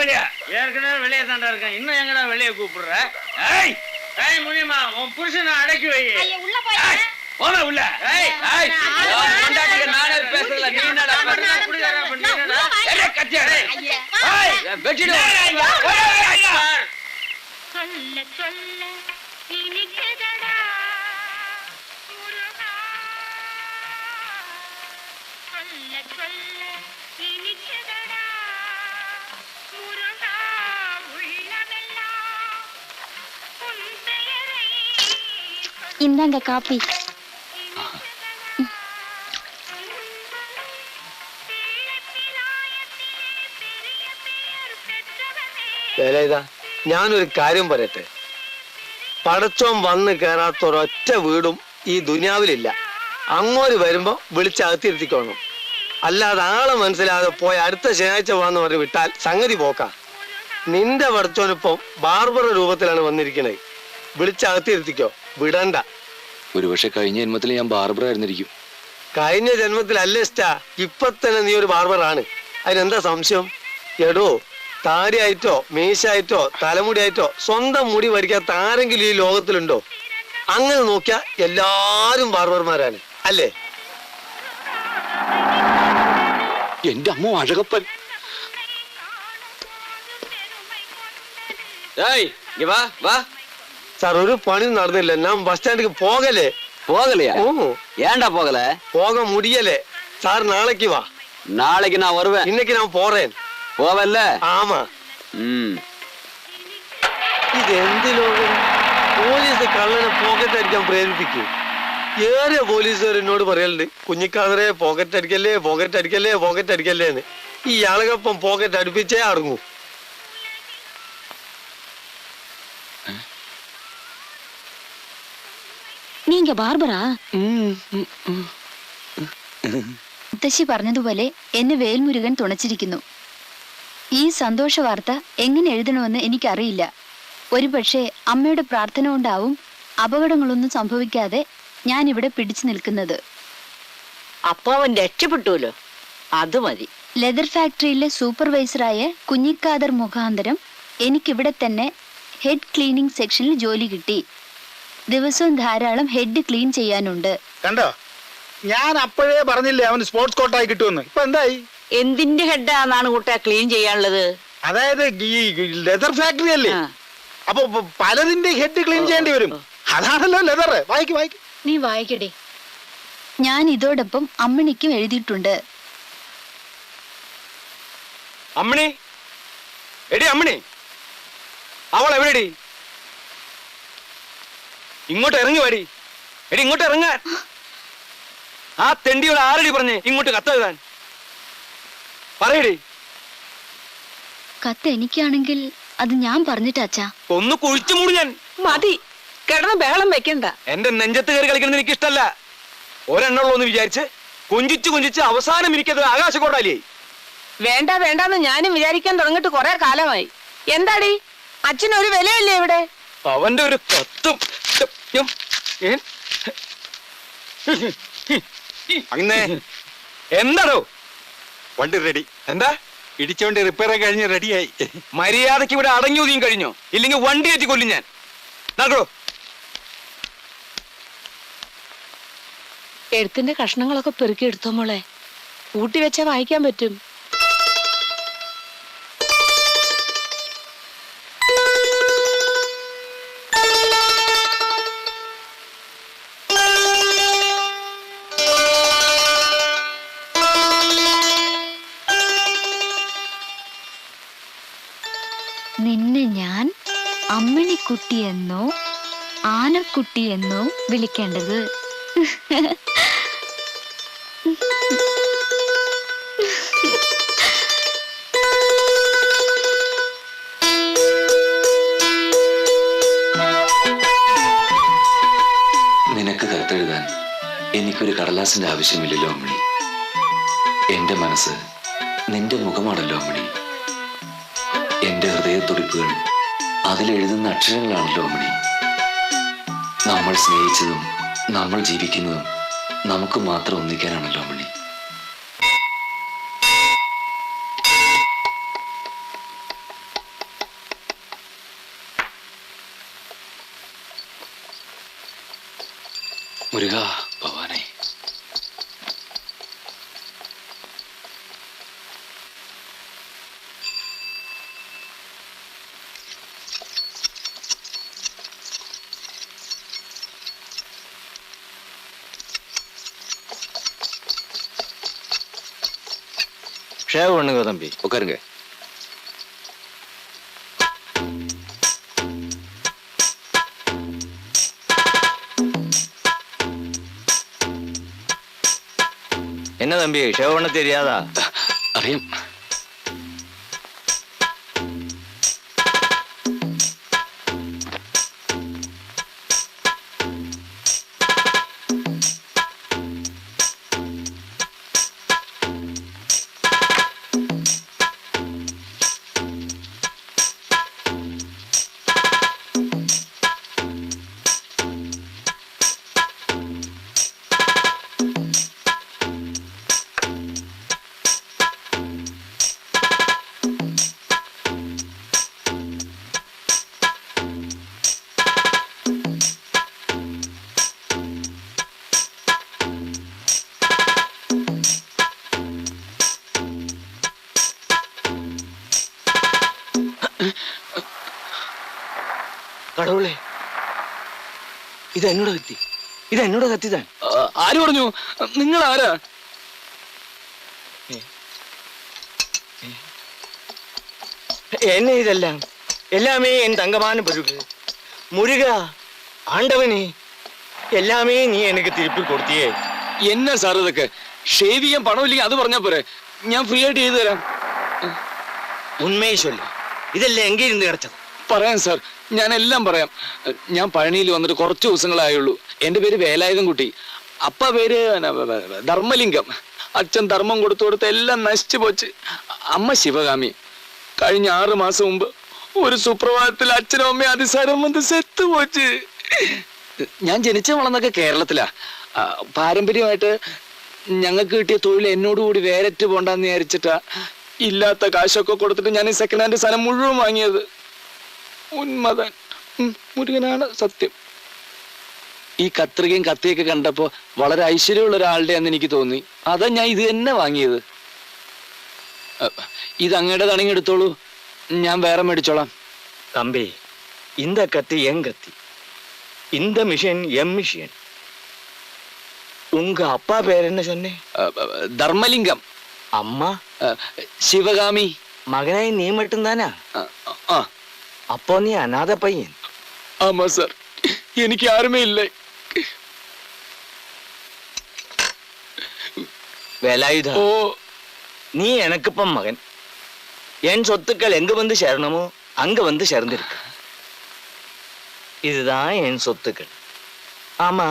ஏற்கனவே வெளியே தாண்டா இருக்கேன். இன்னும் எங்கடா வெளியே கூப்பிடுற? ஏய்! ஏய் முனிமா உன் புருஷனை அடக்கி வை. உள்ள போய் போன உள்ள. ஏய் ஏய் பொண்டாட்டிக்கு நானே பேசல நீ என்னடா பண்ணா சொல்ல சொல்ல இந்தாங்க காப்பி വേലേതാ ഞാനൊരു കാര്യം പറയട്ടെ പടച്ചോൻ വന്ന് കയറാത്ത ഒരൊറ്റ വീടും ഈ ദുനിയാവിലില്ല അങ്ങോട്ട് വരുമ്പോ വിളിച്ചകത്തിരുത്തിക്കോണം അല്ലാതെ ആളെ മനസ്സിലാതെ പോയി അടുത്ത ശനിയാഴ്ച പോകാന്ന് പറഞ്ഞ് വിട്ടാൽ സംഗതി പോക്കാം. നിന്റെ വർച്ചോനിപ്പം ബാർബർ രൂപത്തിലാണ് വന്നിരിക്കുന്നത് വിളിച്ചകത്തിരുത്തിക്കോ വിടണ്ട. ഒരുപക്ഷെ കഴിഞ്ഞ ജന്മത്തിൽ ഞാൻ ബാർബർ ആയിരുന്നിരിക്കും. കഴിഞ്ഞ ജന്മത്തിലല്ലേ ഇഷ്ടാ? ഇപ്പൊ തന്നെ നീ ഒരു ബാർബറാണ്. അതിനെന്താ സംശയം? എടോ താരയായിട്ടോ മീശായിട്ടോ തലമുടിയായിട്ടോ സ്വന്തം മുടി വരിക്കാത്ത ആരെങ്കിലും ഈ ലോകത്തിലുണ്ടോ? അങ്ങനെ നോക്കിയാ എല്ലാരും ബാർബർമാരാണ്. അല്ലേ? എന്റെ അമ്മ അഴകപ്പൻ ஏய் இங்க வா வா സാർ ഒരു പണി നടന്നില്ല ഞാൻ ബസ് സ്റ്റാൻഡിക്ക് പോകലേ போகலையா ഓ ஏன்டா போகல പോക മുടിയലേ സാർ നാളേക്ക് വാ நாளைக்கு நான் வருவேன் ഇന്നേക്ക് ഞാൻ പോറേൻ போவல்ல ആമാ ம் ഇത് എന്ത് ലോകം പോലീസ് കള്ളനെ പോക്കറ്റ് അടിക്കാൻ പ്രേരിപ്പിക്കും ഏറെ പോലീസുകാർ എന്നോട് പറയലുണ്ട് കുഞ്ഞിക്കാതറെ പോക്കറ്റ് അടിക്കല്ലേ പോക്കറ്റ് അടിക്കല്ലേ പോക്കറ്റ് അടിക്കല്ലേ എന്ന്. ഈ ആളുകപ്പം പോക്കറ്റ് അടുപ്പിച്ചേ അടങ്ങൂ. നീങ്ക മുത്തശ്ശി പറഞ്ഞതുപോലെ എന്നെ വേൽമുരുകൻ തുണച്ചിരിക്കുന്നു. ഈ സന്തോഷ വാർത്ത എങ്ങനെ എഴുതണമെന്ന് എനിക്കറിയില്ല. ഒരുപക്ഷെ അമ്മയുടെ പ്രാർത്ഥന കൊണ്ടാവും അപകടങ്ങളൊന്നും സംഭവിക്കാതെ ഞാൻ ഇവിടെ പിടിച്ചു നിൽക്കുന്നത്. അപ്പൊ അവൻ രക്ഷപ്പെട്ടുല്ലോ അത് മതി. ലെതർ ഫാക്ടറിയിലെ സൂപ്പർവൈസറായ കുഞ്ഞിക്കാദർ മുഖാന്തരം എനിക്കിവിടെ തന്നെ ഹെഡ് ക്ലീനിങ് സെക്ഷനിൽ ജോലി കിട്ടി. ദിവസവും ധാരാളം ഹെഡ് ക്ലീൻ ചെയ്യാനുണ്ട്. കണ്ടോ? ഞാൻ അപ്പോഴേ പറഞ്ഞില്ലേ അവന് സ്പോർട്സ് കോട്ടായി കിട്ടുമെന്ന്. ഇപ്പൊ എന്തായി? എന്തിന്റെ ഹെഡാന്നാണ് കൂട്ടാ ക്ലീൻ ചെയ്യാനുള്ളത്? അതായത് ഈ ലെതർ ഫാക്ടറി അല്ലേ? ആ. അപ്പൊ പലതിന്റെ ഹെഡ് ക്ലീൻ ചെയ്യേണ്ടി വരും. അതാണല്ലോ ലെതർ വായിക്ക് വായിക്ക്. നീ വായിക്കടേ. ഞാൻ ഇതോടൊപ്പം അമ്മണിക്കും എഴുതിയിട്ടുണ്ട്. അമ്മിണി? എടി അമ്മിണി. അവൾ എവിടെടി? ഇങ്ങോട്ട് ഇറങ്ങി വാടി. എടി ഇങ്ങോട്ട് ഇറങ്ങാൻ ആ തെണ്ടിയോട് ആരടി പറഞ്ഞേ ഇങ്ങോട്ട് കത്തെഴുതാൻ പറയടി. കത്ത് എനിക്കാണെങ്കിൽ അത് ഞാൻ പറഞ്ഞിട്ടാച്ചാ ഒന്ന് കുഴിച്ചു മൂടി ഞാൻ. മതി. കിടന്ന് ബഹളം വെക്കണ്ട. എന്റെ നെഞ്ചത്ത് കയറി കളിക്കുന്നത് എനിക്ക് ഇഷ്ടല്ല ഒരെണ്ണുള്ളൂ എന്ന് വിചാരിച്ച് കുഞ്ചിച്ച് കുഞ്ചിച്ച് അവസാനം എനിക്കത് ആകാശക്കോട്ടാലിയായി വേണ്ട വേണ്ടെന്ന് ഞാനും വിചാരിക്കാൻ തുടങ്ങിട്ട് കുറെ കാലമായി. എന്താടി? അച്ഛനൊരു വിലയില്ലേ ഇവിടെ? അവന്റെ ഒരു കത്തും? അങ്ങനെ എന്താണോ വണ്ടി റെഡി എന്താ? ഇടിച്ചോണ്ട് റിപ്പയർ കഴിഞ്ഞ് റെഡിയായി മര്യാദയ്ക്ക് ഇവിടെ അടങ്ങി ഒതുങ്ങി കഴിഞ്ഞോ? ഇല്ലെങ്കിൽ വണ്ടി ഏറ്റി കൊല്ലും ഞാൻ. നടക്കോ എഴുത്തിന്റെ കഷ്ണങ്ങളൊക്കെ പെറുക്കി എടുത്തോ മോളെ? കൂട്ടി വെച്ചാ വായിക്കാൻ പറ്റും. നിന്നെ ഞാൻ അമ്മിണിക്കുട്ടിയെന്നോ ആനക്കുട്ടിയെന്നോ വിളിക്കേണ്ടത്. നിനക്ക് കത്തെഴുതാൻ എനിക്കൊരു കടലാസിന്റെ ആവശ്യമില്ലല്ലോ അമ്മണി. എന്റെ മനസ്സ് നിന്റെ മുഖമാണല്ലോ അമ്മണി. എന്റെ ഹൃദയത്തുടിപ്പുകൾ അതിലെഴുതുന്ന അക്ഷരങ്ങളാണല്ലോ അമ്മണി. നമ്മൾ സ്നേഹിച്ചതും നമ്മൾ ജീവിക്കുന്നതും നമുക്ക് മാത്രം ഒന്നിക്കാനാണല്ലോ അമ്മണി ஷேவ் பண்ணுங்க தம்பி. உட்காருங்க. என்ன தம்பி ஷேவ் பண்ண தெரியாதா? அறியும் ഇത് എന്നോട് കത്തി ഇത് എന്നോട് കത്തി താൻ ആര് പറഞ്ഞു? നിങ്ങൾ ആരാ എന്നെ ഇതെല്ലാം എല്ലാമേ എൻ തങ്കമാനം പരുക മുരുക ആണ്ടവനെ എല്ലാമേ നീ എനിക്ക് തിരുപ്പി കൊടുത്തിയേ. എന്നാ സാർ ഇതൊക്കെ? ഷേവ് ചെയ്യാൻ പണമില്ലെങ്കിൽ അത് പറഞ്ഞാ പോരെ. ഞാൻ ഫ്രീ ആയിട്ട് ചെയ്തു തരാം. ഉണ്മയെ ചൊല്ലു. ഇതല്ലേ എങ്കിലിരുന്ന് കിടച്ചത്. പറയാം സാർ ഞാൻ എല്ലാം പറയാം. ഞാൻ പഴനിയിൽ വന്നിട്ട് കുറച്ച് ദിവസങ്ങളായുള്ളൂ. എന്റെ പേര് വേലായുധം കുട്ടി. അപ്പ പേര് ധർമ്മലിംഗം. അച്ഛൻ ധർമ്മം കൊടുത്തു കൊടുത്ത് എല്ലാം നശിച്ചു പോച്ച്. അമ്മ ശിവകാമി. കഴിഞ്ഞ ആറ് മാസം മുമ്പ് ഒരു സുപ്രഭാതത്തിൽ അച്ഛനും അമ്മയും അതിസാരം വന്ന് സെത്ത് പോച്ച്. ഞാൻ ജനിച്ച വളർന്നൊക്കെ കേരളത്തിലാ. പാരമ്പര്യമായിട്ട് ഞങ്ങൾക്ക് കിട്ടിയ തൊഴിൽ എന്നോടുകൂടി വേരറ്റ് പോണ്ടെന്ന് വിചാരിച്ചിട്ടാ ഇല്ലാത്ത കാശൊക്കെ കൊടുത്തിട്ട് ഞാൻ ഈ സെക്കൻഡ് ഹാൻഡ് സ്ഥലം മുഴുവൻ വാങ്ങിയത്. ഉന്മതൻ മുരുകനാണ് സത്യം. ഈ കത്രികയും കത്തിയൊക്കെ കണ്ടപ്പോൾ വളരെ ഐശ്വര്യമുള്ള ഒരാളുടെ അന്ന് എനിക്ക് തോന്നി. അതാ ഞാൻ ഇത് തന്നെ വാങ്ങിയത്. ഇത് അങ്ങയുടേതാണെങ്കിൽ എടുത്തോളൂ. ഞാൻ വേറെ മേടിച്ചോളാം. തമ്പി ഇന്ത കത്തി എൻ കത്തി. ഇന്ത മിഷൻ എം മിഷൻ ഉങ്ക അപ്പ പേരെന്നെ ചൊന്നെ? ധർമ്മലിംഗം. അമ്മ? ശിവഗാമി മകനായി നീ മട്ടും താനാ? ആ. அப்போ நீ அநாத பையன். ஆமா சார். எனக்கு யாருமே இல்லை. வேலாயுதா நீ எனக்குப்ப மகன். என் சொத்துக்கள் எங்க வந்து சேரணுமோ அங்க வந்து சேர்ந்திருக்கு. இதுதான் என் சொத்துக்கள். ஆமா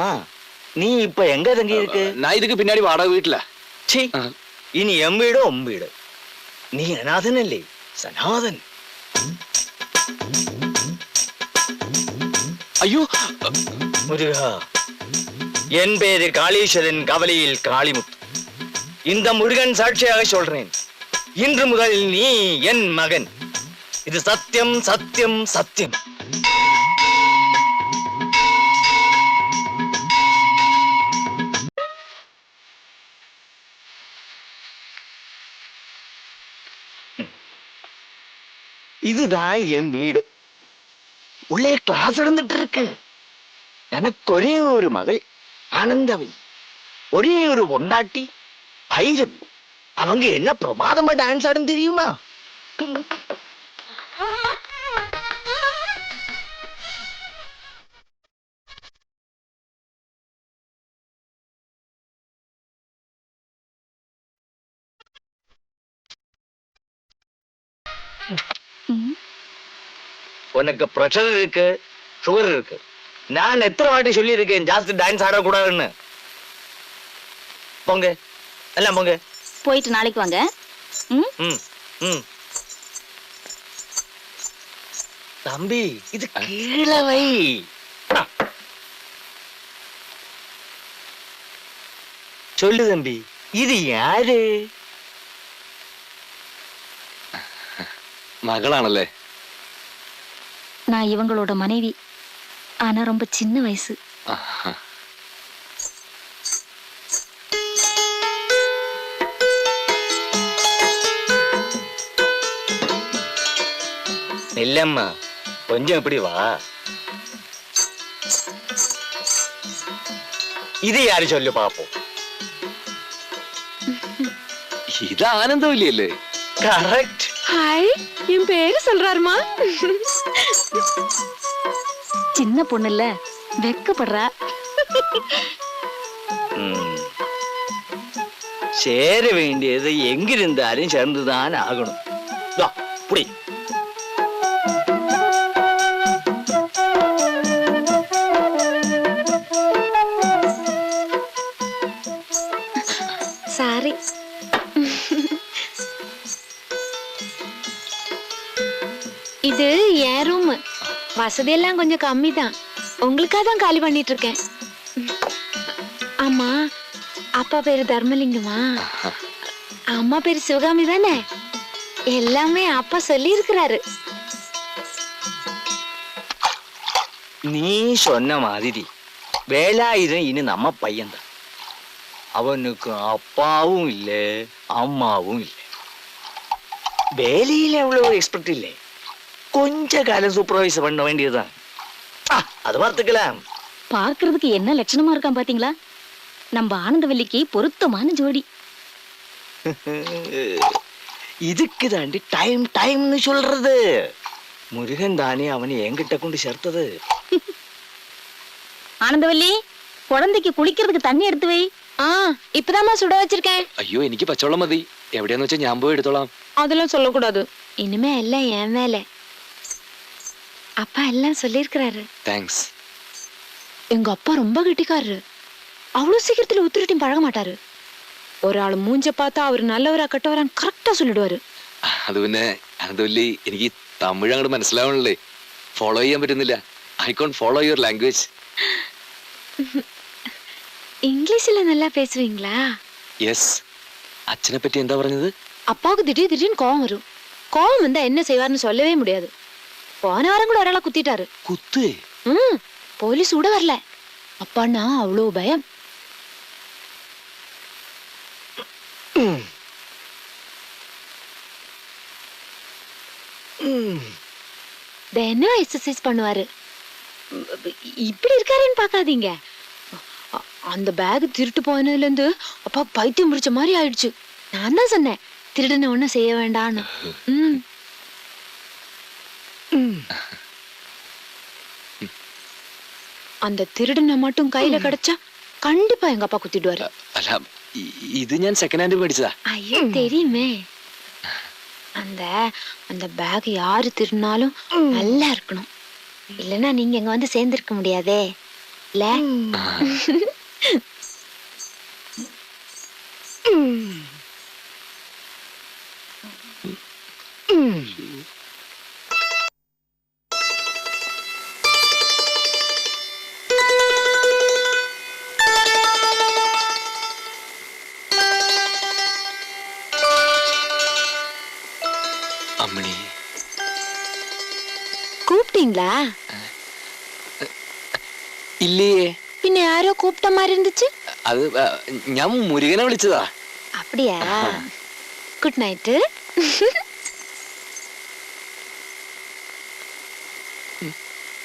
நீ இப்ப எங்க தங்கி இருக்கு நான் இதுக்கு பின்னாடி வாடகை வீட்டுல சீ இனி எம் வீடோ உன் வீடு. நீ அநாதன் இல்லை சனாதன். അയ്യോ മുരുക என் பேரு காளீஸ்வரன் கவலையில் காளிமுத்து இந்த முருகன் சாட்சியாக சொல்றேன் இன்று முதல் நீ என் மகன் இது சத்தியம் சத்தியம் சத்தியம் இதுதான் என் வீடு உள்ளே கிளாஸ் நடந்துட்டு இருக்கு எனக்கு ஒரே ஒரு மகள் ஆனந்தவி ஒரே ஒரு பொண்டாட்டி பைரவி அவங்க என்ன பிரமாதமா டான்ஸ் ஆடும் தெரியுமா? ம். உனக்கு ப்ரெஷர் இருக்கு சுகர் இருக்கு நான் எத்தனை வாட்டி சொல்லியிருக்கேன் ஜாஸ்தி டான்ஸ் ஆடக்கூடாதுன்னு போங்க எல்லாம் போங்க போயிட்டு நாளைக்கு வாங்க ம் ம் ம் தம்பி இது கீழே வை ஆ. சொல்லு தம்பி இது யாரு മകളാണല്ലേ நான் இவங்களோட மனைவி. ஆனா ரொம்ப சின்ன வயசு. இல்லம்மா கொஞ்சம் எப்படி வா. ഇത് ആര് ചൊല്ലു പാപ്പോ ഇത് ആനന്ദമില്ലേ കറക്റ്റ് ഹായ് എൻ பேரு சொல்றாருமா? சின்ன பொண்ணுல வெக்கப்படுறா சேர வேண்டியது எங்கிருந்தாலும் சேர்ந்துதான் ஆகணும் தா, புடி சாரி இது என் ரூம் வசதியெல்லாம் கொஞ்சம் கம்மி தான் உங்களுக்காக தான் காலி பண்ணிட்டு இருக்கேன் ஆமா அப்பா பேரு தர்மலிங்கமா? அம்மா பேரு சிவகாமி தானே? எல்லாமே அப்பா சொல்லி இருக்கிறாரு நீ சொன்ன மாதிரி வேலாயுதம் இனி நம்ம பையன்தான். அவனுக்கு அப்பாவும் இல்ல அம்மாவும் இல்ல. வேலையில எவ்வளவு எக்ஸ்பெக்ட் இல்லை. கொஞ்ச காலம் சூப்பர்வைஸ் பண்ண வேண்டியதுதான் ஆ, அது பார்த்துக்கலாம் பார்க்கிறதுக்கு என்ன லட்சணமா இருக்கான் பாத்தீங்களா நம்ம ஆனந்தவல்லிக்கு பொருத்தமான ஜோடி இதுக்கு தாண்டி டைம் டைம்னு சொல்றது முருகன் தானே அவனை என்கிட்ட கொண்டு சேர்த்தது ஆனந்தவல்லி குழந்தைக்கு குளிக்கிறதுக்கு தண்ணி எடுத்து வை ஆ இப்பதாம்மா சுட வச்சிருக்கேன் അയ്യോ എനിക്ക് പച്ചവെള്ളം മതി എവിടെയാന്ന് വെച്ചാൽ ഞാൻ പോയി എടുത്തോളാം அதெல்லாம் சொல்லக்கூடாது இனிமே எல்லாம் என் வேலை அப்பா எல்லாம் சொல்லியிருக்கிறாரு താങ്ക്സ് எங்க அப்பா ரொம்ப கெட்டிக்காரரு அவ்வளவு சீக்கிரத்துல உத்திரிட்டையும் பழக மாட்டாரு ஒரு ஆள் மூஞ்ச பார்த்தா அவர் நல்லவரா கெட்டவரான்னு கரெக்டா சொல்லிடுவாரு അത് പിന്നെ ആനന്ദവല്ലി എനിക്ക് തമിഴ് അങ്ങോട്ട് മനസ്സിലാവണല്ലേ ഫോളോ ചെയ്യാൻ പറ്റുന്നില്ല I can follow your language இங்கிலீஷ்ல நல்லா பேசுவீங்களா യെസ് അച്ഛനെ പറ്റി എന്താ പറഞ്ഞത് அப்பாவுக்கு திடீர் திடீர்னு கோவம் வரும் கோவம் வந்தா என்ன செய்வார்னு சொல்லவே முடியாது போன வாரம் கூட ஒராளை குத்திட்டாரு. குத்து? ம் போலீஸ் கூட வரல. அப்பான்னா அவ்வளோ பயம். தினம் எக்ஸசைஸ் பண்ணுவாரு. இப்படி இருக்காருன்னு பார்க்காதீங்க. அந்த பேக் திருட்டு போனதுலேருந்து அப்பா பைத்தியம் பிடிச்ச மாதிரி ஆயிடுச்சு. நான் தான் சொன்னேன் திருடனை ஒன்றும் செய்ய வேண்டான்னு. ம். அந்த திருடனை மட்டும் கையில கிடைச்சா கண்டிப்பா எங்க அப்பா குத்திடுவாரு അല്ല ഇ- ഇത് ഞാൻ സെക്കൻഡ് ഹാൻഡ് മേടിച്ചതാ ஐயோ தெரியுமே அந்த அந்த பேக் யாரு திருடினாலும் நல்லா இருக்கணும் இல்லனா நீங்க இங்க வந்து சேர்ந்திருக்க முடியாதே இல்ல അമ്മണി கூப்பிட்டீங்களா ഇല്ലേ பின்ன யாரோ கூப்பிட்ட மாதிரி இருந்துச்சு അത് ആ, ഞാൻ മുരുകനെ വിളിച്ചതാ அப்படியா குட் நைட்டு